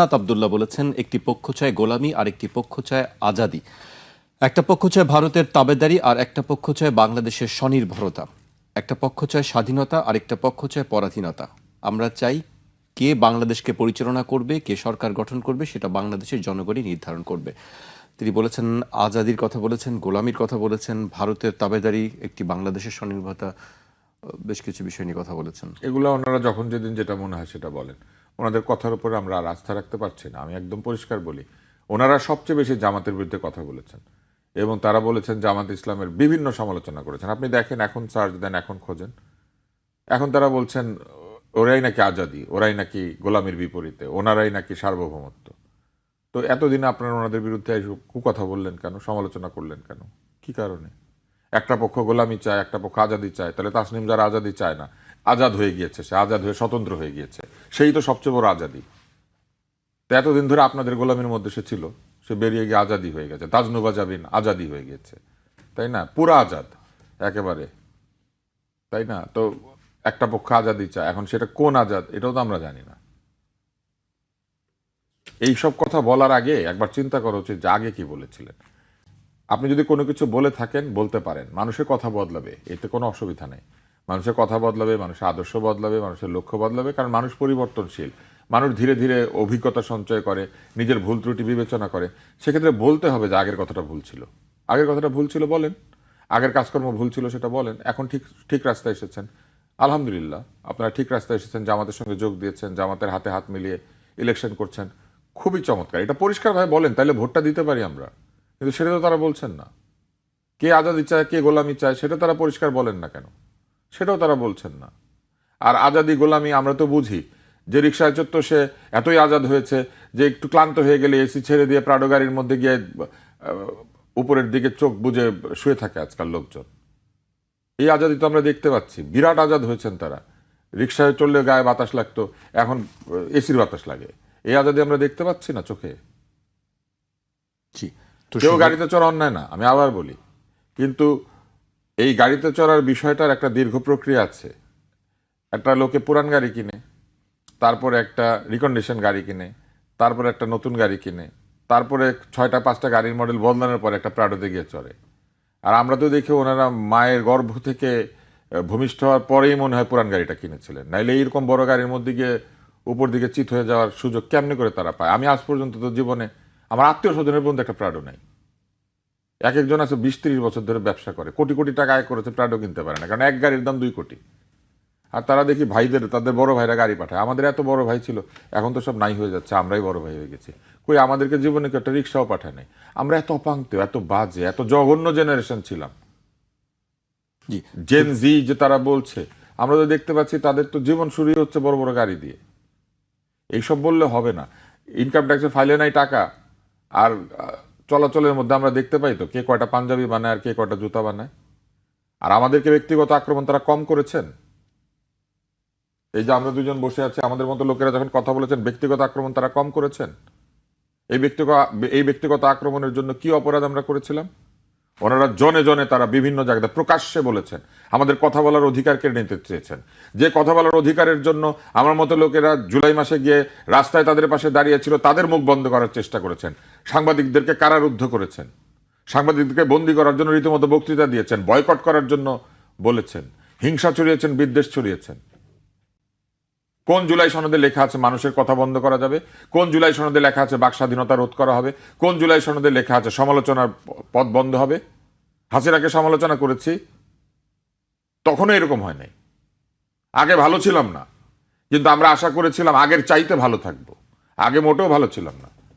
নাত আবদুল্লাহ বলেছেন, একটি পক্ষ চায় গোলামি আর একটি পক্ষ চায় আজাদি। একটা পক্ষ চায় ভারতের তাবেদারি, আর একটা পক্ষ চায় বাংলাদেশের স্বনির্ভরতা। একটা পক্ষ চায় স্বাধীনতা আর একটা পক্ষ চায় পরাধীনতা। আমরা চাই কে বাংলাদেশকে পরিচালনা করবে, কে সরকার গঠন করবে, সেটা বাংলাদেশের জনগণই নির্ধারণ করবে। তিনি বলেছেন, আজাদির কথা বলেছেন, গোলামির কথা বলেছেন, ভারতের তাবেদারি, একটি বাংলাদেশের স্বনির্ভরতা, বেশ কিছু বিষয় নিয়ে কথা বলেছেন। এগুলো ওনারা যখন যেদিন যেটা মনে হয় সেটা বলেন। ওনাদের কথার উপরে আমরা আর আস্থা রাখতে পারছি না। আমি একদম পরিষ্কার বলি, ওনারা সবচেয়ে বেশি জামাতের বিরুদ্ধে কথা বলেছেন এবং তারা বলেছেন জামাত ইসলামের বিভিন্ন সমালোচনা করেছেন। আপনি দেখেন, এখন সার্চ দেন, এখন খোঁজেন। এখন তারা বলছেন, ওরাই নাকি আজাদি, ওরাই নাকি গোলামির বিপরীতে, ওনারাই নাকি সার্বভৌমত্ব। তো এতদিন আপনারা ওনাদের বিরুদ্ধে কুকথা বললেন কেন, সমালোচনা করলেন কেন? কি কারণে? একটা পক্ষ গোলামি চায়, একটা পক্ষ আজাদি চায়, তাহলে তাসনিম যারা আজাদি চায় না আজাদ হয়ে গিয়েছে, সে আজাদ হয়ে স্বতন্ত্র হয়ে গিয়েছে। সেই তো সবচেয়ে বড় আজাদি। তো এতদিন ধরে আপনাদের গোলামের মধ্যে সে ছিল, সে বেরিয়ে গিয়ে আজাদি হয়ে গেছে। তাজনুবা জাবিন আজাদি হয়ে গিয়েছে। তাই না? পুরা আজাদ, একেবারে। তাই না? তো একটা পক্ষ আজাদি চায়। এখন সেটা কোন আজাদ, এটাও তো আমরা জানি না। এই সব কথা বলার আগে একবার চিন্তা করা যে আগে কি বলেছিলেন। আপনি যদি কোনো কিছু বলে থাকেন, বলতে পারেন। মানুষের কথা বদলাবে, এতে কোনো অসুবিধা নেই। মানুষের কথা বদলাবে, মানুষের আদর্শ বদলাবে, মানুষের লক্ষ্য বদলাবে, কারণ মানুষ পরিবর্তনশীল। মানুষ ধীরে ধীরে অভিজ্ঞতা সঞ্চয় করে, নিজের ভুল ত্রুটি বিবেচনা করে। সেক্ষেত্রে বলতে হবে যে আগের কথাটা ভুল ছিল। আগের কথাটা ভুল ছিল বলেন। আগের কাজকর্ম ভুল ছিল সেটা বলেন। এখন ঠিক ঠিক রাস্তায় এসেছেন। আলহামদুলিল্লাহ, আপনারা ঠিক রাস্তায় এসেছেন, জামাতের সঙ্গে যোগ দিয়েছেন, জামাতের হাতে হাত মিলিয়ে ইলেকশন করছেন। খুবই চমৎকার। এটা পরিষ্কারভাবে বলেন তাহলে ভোটটা দিতে পারি আমরা। কিন্তু সেটা তো তারা বলছেন না। কে আজাদি চায়, কে গোলামি চায়, সেটা তারা পরিষ্কার বলেন না কেন? সেটাও তারা বলছেন না। আর আজাদি গোলামি আমরা তো বুঝি যে রিক্সায় চড়ত সে এতই আজাদ হয়েছে যে একটু ক্লান্ত হয়ে গেলে এসি ছেড়ে দিয়ে প্রাডো গাড়ির মধ্যে গিয়ে উপরের দিকে চোখ বুজে শুয়ে থাকে আজকাল লোকজন। এই আজাদি তো আমরা দেখতে পাচ্ছি বিরাট আজাদ হয়েছেন তারা। রিক্সায় চললে গায়ে বাতাস লাগতো এখন এসির বাতাস লাগে। এই আজাদি আমরা দেখতে পাচ্ছি না চোখে? কেউ গাড়িতে চড়া অন্যায় না আমি আবার বলি। কিন্তু এই গাড়িতে চড়ার বিষয়টার একটা দীর্ঘ প্রক্রিয়া আছে। একটা লোকে পুরান গাড়ি কিনে, তারপরে একটা রিকন্ডিশন গাড়ি কিনে, তারপরে একটা নতুন গাড়ি কিনে, তারপরে ছয়টা, পাঁচটা গাড়ির মডেল বদলানোর পরে একটা প্রাডোতে গিয়ে চড়ে। আর আমরা তো দেখি ওনারা মায়ের গর্ভ থেকে ভূমিষ্ঠ হওয়ার পরেই মনে হয় পুরান গাড়িটা কিনেছিলেন। নাইলে এইরকম বড় গাড়ির মধ্যে গিয়ে উপর দিকে চিত হয়ে যাওয়ার সুযোগ কেমনি করে তারা পায়? আমি আজ পর্যন্ত তো জীবনে, আমার আত্মীয় স্বজনের পর্যন্ত একটা প্রাডো নাই। এক একজন আছে বিশ তিরিশ বছর ধরে ব্যবসা করে। কোটি কোটি টাকা আয় করেছে প্রাডো কিনতে পারে না। কারণ এক গাড়ির দাম দুই কোটি। আর তারা দেখি ভাইদের তাদের বড় ভাইরা গাড়ি পাঠায়। আমাদের এত বড় ভাই ছিল এখন তো সব নাই হয়ে যাচ্ছে আমরাই বড় ভাই হয়ে গেছি। কই আমাদেরকে জীবনে কেউ একটা রিক্সাও পাঠায় নাই। আমরা এত অপাঙ্ক্ত এত বাজে এত জঘন্য জেনারেশন ছিলাম। জি। জেন জি যে তারা বলছে আমরা তো দেখতে পাচ্ছি তাদের তো জীবন শুরুই হচ্ছে বড় বড় গাড়ি দিয়ে। এইসব বললে হবে না। ইনকাম ট্যাক্সে ফাইলে নাই টাকা। আর চলাচলের মধ্যে আমরা দেখতে পাই তো, কে কয়টা পাঞ্জাবি বানায় আর কে কয়টা জুতা বানায়। আর আমাদেরকে ব্যক্তিগত আক্রমণ তারা কম করেছেন। এই যে আমরা দুজন বসে আছি, আমাদের মতো লোকেরা যখন কথা বলেছেন, ব্যক্তিগত আক্রমণ তারা কম করেছেন। এই ব্যক্তিগত এই ব্যক্তিগত আক্রমণের জন্য কি অপরাধ আমরা করেছিলাম? ওনারা জনে জনে তারা বিভিন্ন জায়গাতে প্রকাশ্যে বলেছেন, আমাদের কথা বলার অধিকার কেড়ে নিতে চেয়েছেন যে কথা বলার অধিকারের জন্য আমার মতো লোকেরা জুলাই মাসে গিয়ে রাস্তায় তাদের পাশে দাঁড়িয়েছিল তাদের মুখ বন্ধ করার চেষ্টা করেছেন। সাংবাদিকদেরকে কারারুদ্ধ করেছেন। সাংবাদিকদেরকে বন্দি করার জন্য রীতিমতো বক্তৃতা দিয়েছেন, বয়কট করার জন্য বলেছেন, হিংসা ছড়িয়েছেন, বিদ্বেষ ছড়িয়েছেন। কোন জুলাই সনদে লেখা আছে মানুষের কথা বন্ধ করা যাবে? কোন জুলাই সনদে লেখা আছে বাক স্বাধীনতা রোধ করা হবে? কোন জুলাই সনদে লেখা আছে সমালোচনার পথ বন্ধ হবে? হাসিনাকে সমালোচনা করেছি। তখনও এরকম হয় নাই। আগে ভালো ছিলাম না, কিন্তু আমরা আশা করেছিলাম আগের চাইতে ভালো থাকব। আগে মোটেও ভালো ছিলাম না।